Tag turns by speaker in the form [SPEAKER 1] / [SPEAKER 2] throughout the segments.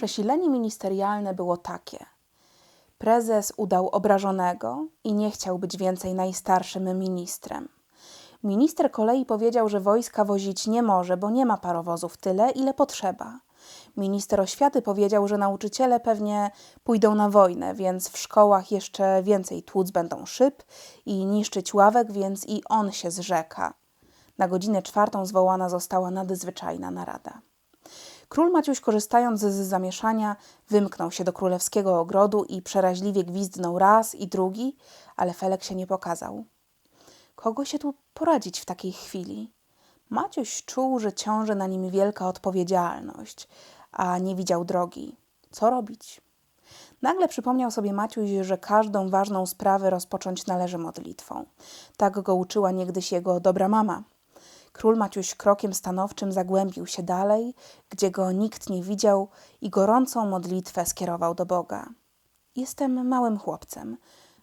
[SPEAKER 1] Przesilenie ministerialne było takie. Prezes udał obrażonego i nie chciał być więcej najstarszym ministrem. Minister kolei powiedział, że wojska wozić nie może, bo nie ma parowozów tyle, ile potrzeba. Minister oświaty powiedział, że nauczyciele pewnie pójdą na wojnę, więc w szkołach jeszcze więcej tłuc będą szyb i niszczyć ławek, więc i on się zrzeka. Na godzinę czwartą zwołana została nadzwyczajna narada. Król Maciuś, korzystając z zamieszania, wymknął się do królewskiego ogrodu i przeraźliwie gwizdnął raz i drugi, ale Felek się nie pokazał. Kogo się tu poradzić w takiej chwili? Maciuś czuł, że ciąży na nim wielka odpowiedzialność, a nie widział drogi. Co robić? Nagle przypomniał sobie Maciuś, że każdą ważną sprawę rozpocząć należy modlitwą. Tak go uczyła niegdyś jego dobra mama. Król Maciuś krokiem stanowczym zagłębił się dalej, gdzie go nikt nie widział i gorącą modlitwę skierował do Boga. Jestem małym chłopcem,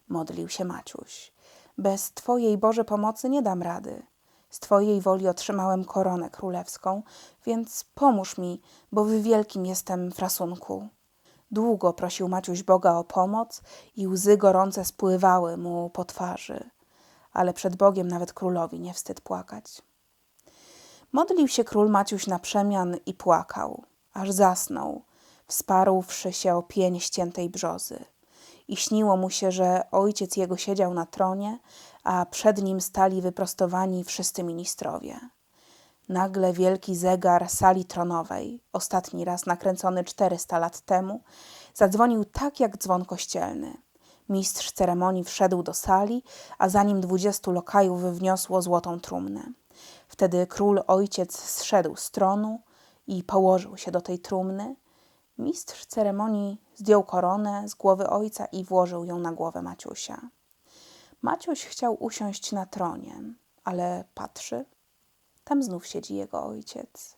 [SPEAKER 1] modlił się Maciuś. Bez Twojej Boże pomocy nie dam rady. Z Twojej woli otrzymałem koronę królewską, więc pomóż mi, bo w wielkim jestem frasunku. Długo prosił Maciuś Boga o pomoc i łzy gorące spływały mu po twarzy, ale przed Bogiem nawet królowi nie wstyd płakać. Modlił się król Maciuś na przemian i płakał, aż zasnął, wsparłszy się o pień ściętej brzozy. I śniło mu się, że ojciec jego siedział na tronie, a przed nim stali wyprostowani wszyscy ministrowie. Nagle wielki zegar sali tronowej, ostatni raz nakręcony 400 lat temu, zadzwonił tak jak dzwon kościelny. Mistrz ceremonii wszedł do sali, a za nim dwudziestu lokajów wniosło złotą trumnę. Wtedy król ojciec zszedł z tronu i położył się do tej trumny. Mistrz ceremonii zdjął koronę z głowy ojca i włożył ją na głowę Maciusia. Maciuś chciał usiąść na tronie, ale patrzy, tam znów siedzi jego ojciec,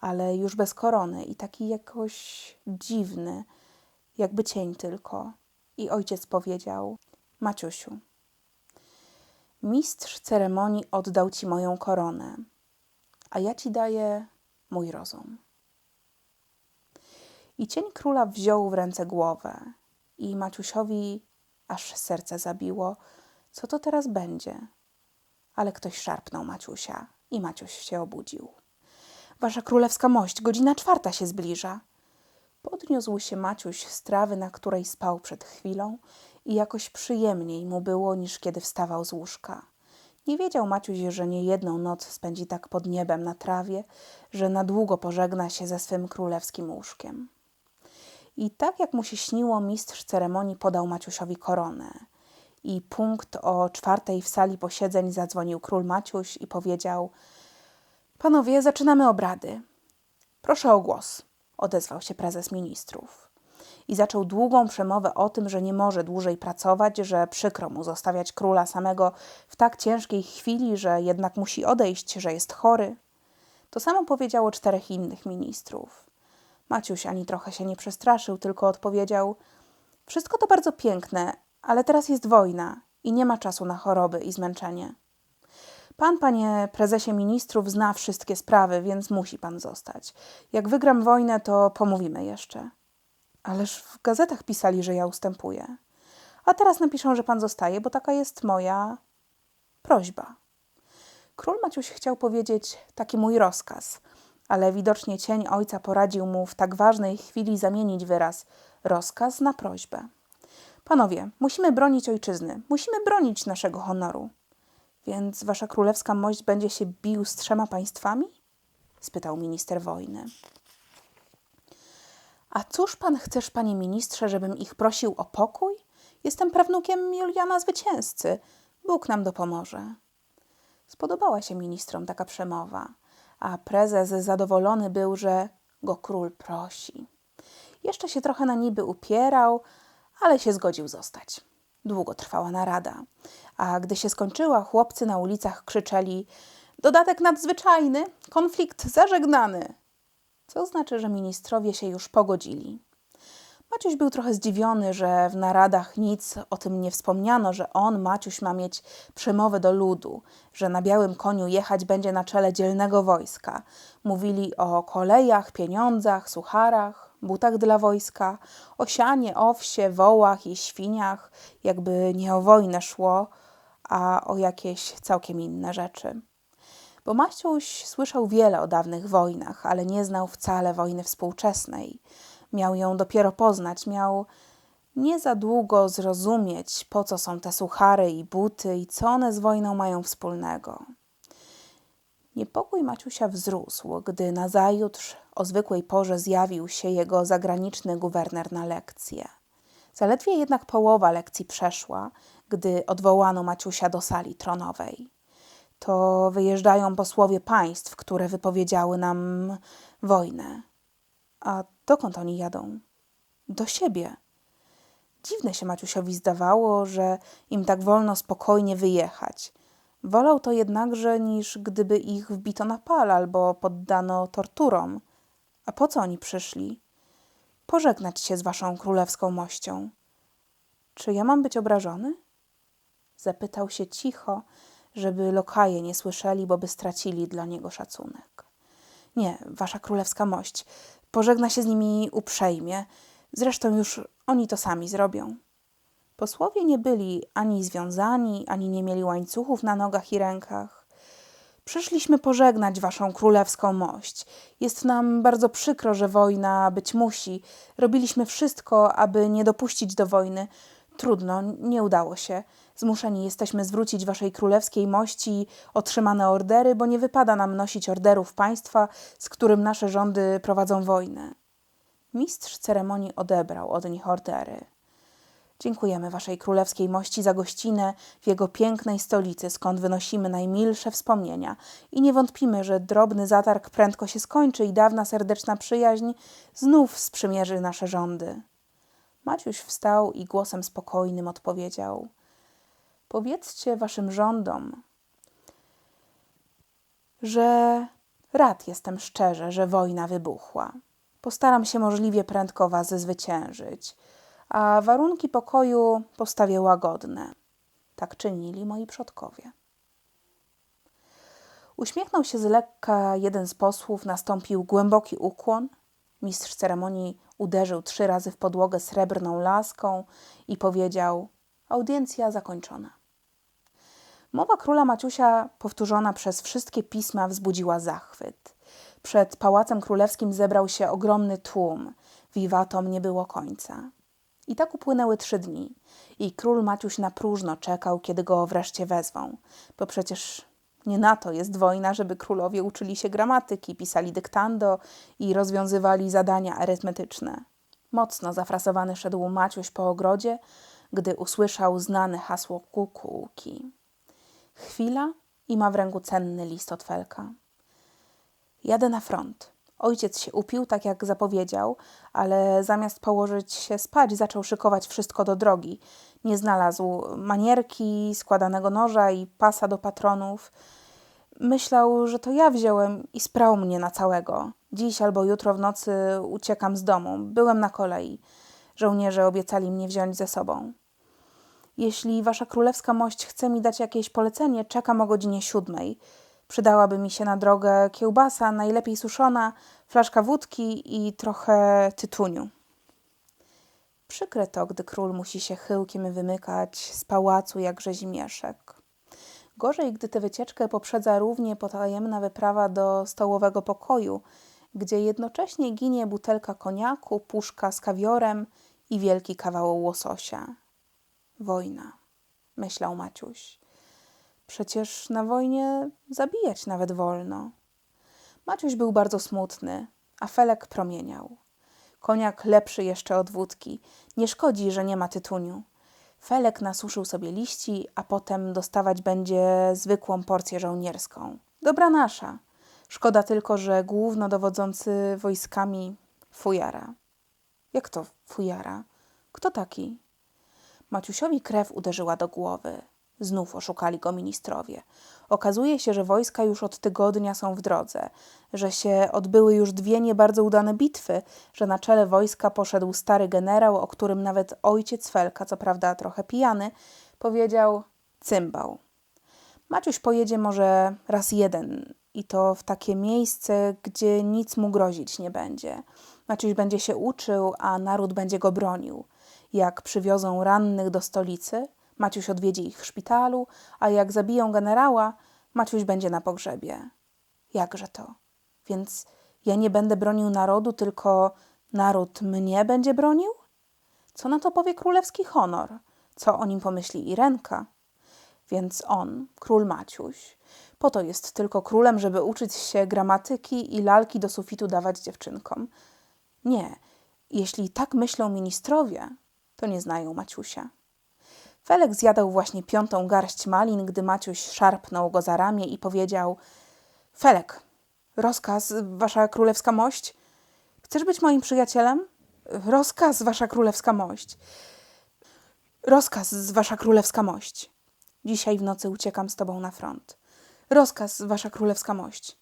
[SPEAKER 1] ale już bez korony i taki jakoś dziwny, jakby cień tylko. I ojciec powiedział: Maciusiu, mistrz ceremonii oddał ci moją koronę, a ja ci daję mój rozum. I cień króla wziął w ręce głowę, i Maciusiowi aż serce zabiło, co to teraz będzie. Ale ktoś szarpnął Maciusia i Maciuś się obudził. Wasza królewska mość, godzina czwarta się zbliża. Podniósł się Maciuś z trawy, na której spał przed chwilą i jakoś przyjemniej mu było niż kiedy wstawał z łóżka. Nie wiedział Maciuś, że nie jedną noc spędzi tak pod niebem na trawie, że na długo pożegna się ze swym królewskim łóżkiem. I tak jak mu się śniło, mistrz ceremonii podał Maciusiowi koronę. I punkt o czwartej w sali posiedzeń zadzwonił król Maciuś i powiedział: Panowie, zaczynamy obrady. Proszę o głos, odezwał się prezes ministrów. I zaczął długą przemowę o tym, że nie może dłużej pracować, że przykro mu zostawiać króla samego w tak ciężkiej chwili, że jednak musi odejść, że jest chory. To samo powiedziało czterech innych ministrów. Maciuś ani trochę się nie przestraszył, tylko odpowiedział: Wszystko to bardzo piękne, ale teraz jest wojna i nie ma czasu na choroby i zmęczenie. Pan, panie prezesie ministrów, zna wszystkie sprawy, więc musi pan zostać. Jak wygram wojnę, to pomówimy jeszcze. Ależ w gazetach pisali, że ja ustępuję. A teraz napiszą, że pan zostaje, bo taka jest moja prośba. Król Maciuś chciał powiedzieć taki mój rozkaz, ale widocznie cień ojca poradził mu w tak ważnej chwili zamienić wyraz rozkaz na prośbę. Panowie, musimy bronić ojczyzny, musimy bronić naszego honoru. Więc wasza królewska mość będzie się bił z trzema państwami? spytał minister wojny. A cóż pan chcesz, panie ministrze, żebym ich prosił o pokój? Jestem prawnukiem Juliana Zwycięzcy. Bóg nam dopomoże. Spodobała się ministrom taka przemowa, a prezes zadowolony był, że go król prosi. Jeszcze się trochę na niby upierał, ale się zgodził zostać. Długo trwała narada, a gdy się skończyła, chłopcy na ulicach krzyczeli: Dodatek nadzwyczajny, konflikt zażegnany. Co znaczy, że ministrowie się już pogodzili. Maciuś był trochę zdziwiony, że w naradach nic o tym nie wspomniano, że on, Maciuś, ma mieć przemowę do ludu, że na białym koniu jechać będzie na czele dzielnego wojska. Mówili o kolejach, pieniądzach, sucharach, butach dla wojska, o sianie, owsie, wołach i świniach, jakby nie o wojnę szło, a o jakieś całkiem inne rzeczy. Bo Maściuś słyszał wiele o dawnych wojnach, ale nie znał wcale wojny współczesnej. Miał ją dopiero poznać, miał nie za długo zrozumieć, po co są te suchary i buty i co one z wojną mają wspólnego. Niepokój Maciusia wzrósł, gdy nazajutrz o zwykłej porze zjawił się jego zagraniczny guwerner na lekcję. Zaledwie jednak połowa lekcji przeszła, gdy odwołano Maciusia do sali tronowej. To wyjeżdżają posłowie państw, które wypowiedziały nam wojnę. A dokąd oni jadą? Do siebie. Dziwne się Maciusiowi zdawało, że im tak wolno spokojnie wyjechać. Wolał to jednakże, niż gdyby ich wbito na pal albo poddano torturom. A po co oni przyszli? Pożegnać się z waszą królewską mością. Czy ja mam być obrażony? Zapytał się cicho, żeby lokaje nie słyszeli, bo by stracili dla niego szacunek. Nie, wasza królewska mość, pożegna się z nimi uprzejmie. Zresztą już oni to sami zrobią. Posłowie nie byli ani związani, ani nie mieli łańcuchów na nogach i rękach. Przyszliśmy pożegnać waszą królewską mość. Jest nam bardzo przykro, że wojna być musi. Robiliśmy wszystko, aby nie dopuścić do wojny. Trudno, nie udało się. Zmuszeni jesteśmy zwrócić waszej królewskiej mości otrzymane ordery, bo nie wypada nam nosić orderów państwa, z którym nasze rządy prowadzą wojnę. Mistrz ceremonii odebrał od nich ordery. Dziękujemy Waszej Królewskiej Mości za gościnę w jego pięknej stolicy, skąd wynosimy najmilsze wspomnienia i nie wątpimy, że drobny zatarg prędko się skończy i dawna serdeczna przyjaźń znów sprzymierzy nasze rządy. Maciuś wstał i głosem spokojnym odpowiedział: Powiedzcie Waszym rządom, że rad jestem szczerze, że wojna wybuchła. Postaram się możliwie prędko Was zwyciężyć a warunki pokoju postawię łagodne. Tak czynili moi przodkowie. Uśmiechnął się z lekka jeden z posłów, nastąpił głęboki ukłon. Mistrz ceremonii uderzył trzy razy w podłogę srebrną laską i powiedział: Audiencja zakończona. Mowa króla Maciusia, powtórzona przez wszystkie pisma, wzbudziła zachwyt. Przed pałacem królewskim zebrał się ogromny tłum. Wiwatom nie było końca. I tak upłynęły trzy dni i król Maciuś na próżno czekał, kiedy go wreszcie wezwą, bo przecież nie na to jest wojna, żeby królowie uczyli się gramatyki, pisali dyktando i rozwiązywali zadania arytmetyczne. Mocno zafrasowany szedł Maciuś po ogrodzie, gdy usłyszał znane hasło kukułki. Chwila i ma w ręku cenny list od Felka. Jadę na front. Ojciec się upił, tak jak zapowiedział, ale zamiast położyć się spać, zaczął szykować wszystko do drogi. Nie znalazł manierki, składanego noża i pasa do patronów. Myślał, że to ja wziąłem i sprał mnie na całego. Dziś albo jutro w nocy uciekam z domu. Byłem na kolei. Żołnierze obiecali mnie wziąć ze sobą. Jeśli wasza królewska mość chce mi dać jakieś polecenie, czekam o godzinie siódmej. Przydałaby mi się na drogę kiełbasa, najlepiej suszona, flaszka wódki i trochę tytuniu. Przykre to, gdy król musi się chyłkiem wymykać z pałacu jak rzezimieszek. Gorzej, gdy tę wycieczkę poprzedza równie potajemna wyprawa do stołowego pokoju, gdzie jednocześnie ginie butelka koniaku, puszka z kawiorem i wielki kawał łososia. Wojna, myślał Maciuś. Przecież na wojnie zabijać nawet wolno. Maciuś był bardzo smutny, a Felek promieniał. Koniak lepszy jeszcze od wódki. Nie szkodzi, że nie ma tytuniu. Felek nasuszył sobie liści, a potem dostawać będzie zwykłą porcję żołnierską. Dobra nasza. Szkoda tylko, że głównodowodzący wojskami fujara. Jak to fujara? Kto taki? Maciusiowi krew uderzyła do głowy. Znów oszukali go ministrowie. Okazuje się, że wojska już od tygodnia są w drodze, że się odbyły już dwie nie bardzo udane bitwy, że na czele wojska poszedł stary generał, o którym nawet ojciec Felka, co prawda trochę pijany, powiedział cymbał. Maciuś pojedzie może raz jeden i to w takie miejsce, gdzie nic mu grozić nie będzie. Maciuś będzie się uczył, a naród będzie go bronił. Jak przywiozą rannych do stolicy, Maciuś odwiedzi ich w szpitalu, a jak zabiją generała, Maciuś będzie na pogrzebie. Jakże to? Więc ja nie będę bronił narodu, tylko naród mnie będzie bronił? Co na to powie królewski honor? Co o nim pomyśli Irenka? Więc on, król Maciuś, po to jest tylko królem, żeby uczyć się gramatyki i lalki do sufitu dawać dziewczynkom. Nie, jeśli tak myślą ministrowie, to nie znają Maciusia. Felek zjadał właśnie piątą garść malin, gdy Maciuś szarpnął go za ramię i powiedział: Felek, rozkaz, wasza królewska mość. Chcesz być moim przyjacielem? Rozkaz, wasza królewska mość. Rozkaz, wasza królewska mość. Dzisiaj w nocy uciekam z tobą na front. Rozkaz, wasza królewska mość.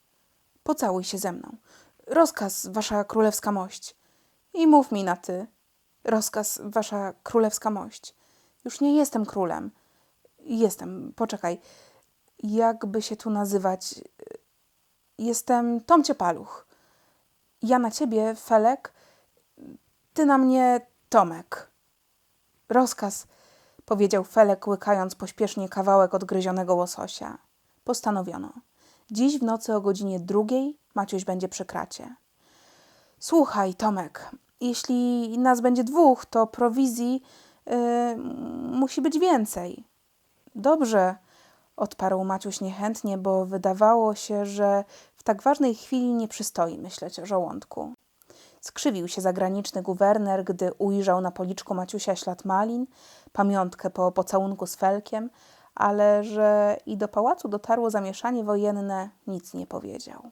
[SPEAKER 1] Pocałuj się ze mną. Rozkaz, wasza królewska mość. I mów mi na ty. Rozkaz, wasza królewska mość. Już nie jestem królem. Jestem, poczekaj. Jakby się tu nazywać? Jestem Tomcie Paluch. Ja na ciebie, Felek, ty na mnie, Tomek. Rozkaz, powiedział Felek, łykając pośpiesznie kawałek odgryzionego łososia. Postanowiono. Dziś w nocy o godzinie drugiej Maciuś będzie przy kracie. Słuchaj, Tomek, jeśli nas będzie dwóch, to prowizji yy, musi być więcej. Dobrze, odparł Maciuś niechętnie, bo wydawało się, że w tak ważnej chwili nie przystoi myśleć o żołądku. Skrzywił się zagraniczny guwerner, gdy ujrzał na policzku Maciusia ślad malin, pamiątkę po pocałunku z Felkiem, ale że i do pałacu dotarło zamieszanie wojenne, nic nie powiedział.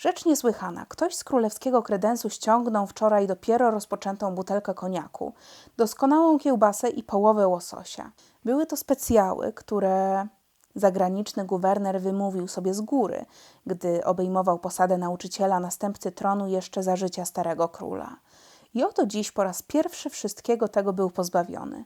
[SPEAKER 1] Rzecz niesłychana. Ktoś z królewskiego kredensu ściągnął wczoraj dopiero rozpoczętą butelkę koniaku, doskonałą kiełbasę i połowę łososia. Były to specjały, które zagraniczny guwerner wymówił sobie z góry, gdy obejmował posadę nauczyciela następcy tronu jeszcze za życia starego króla. I oto dziś po raz pierwszy wszystkiego tego był pozbawiony.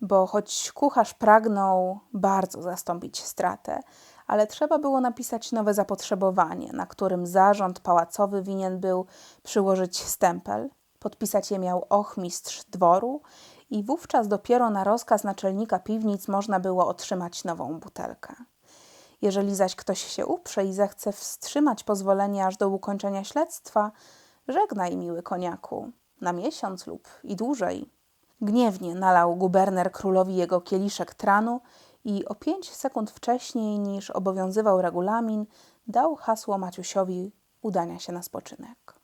[SPEAKER 1] Bo choć kucharz pragnął bardzo zastąpić stratę, ale trzeba było napisać nowe zapotrzebowanie, na którym zarząd pałacowy winien był przyłożyć stempel. Podpisać je miał ochmistrz dworu i wówczas dopiero na rozkaz naczelnika piwnic można było otrzymać nową butelkę. Jeżeli zaś ktoś się uprze i zechce wstrzymać pozwolenie aż do ukończenia śledztwa, żegnaj, miły koniaku, na miesiąc lub i dłużej. Gniewnie nalał guberner królowi jego kieliszek tranu i o pięć sekund wcześniej niż obowiązywał regulamin, dał hasło Maciusiowi udania się na spoczynek.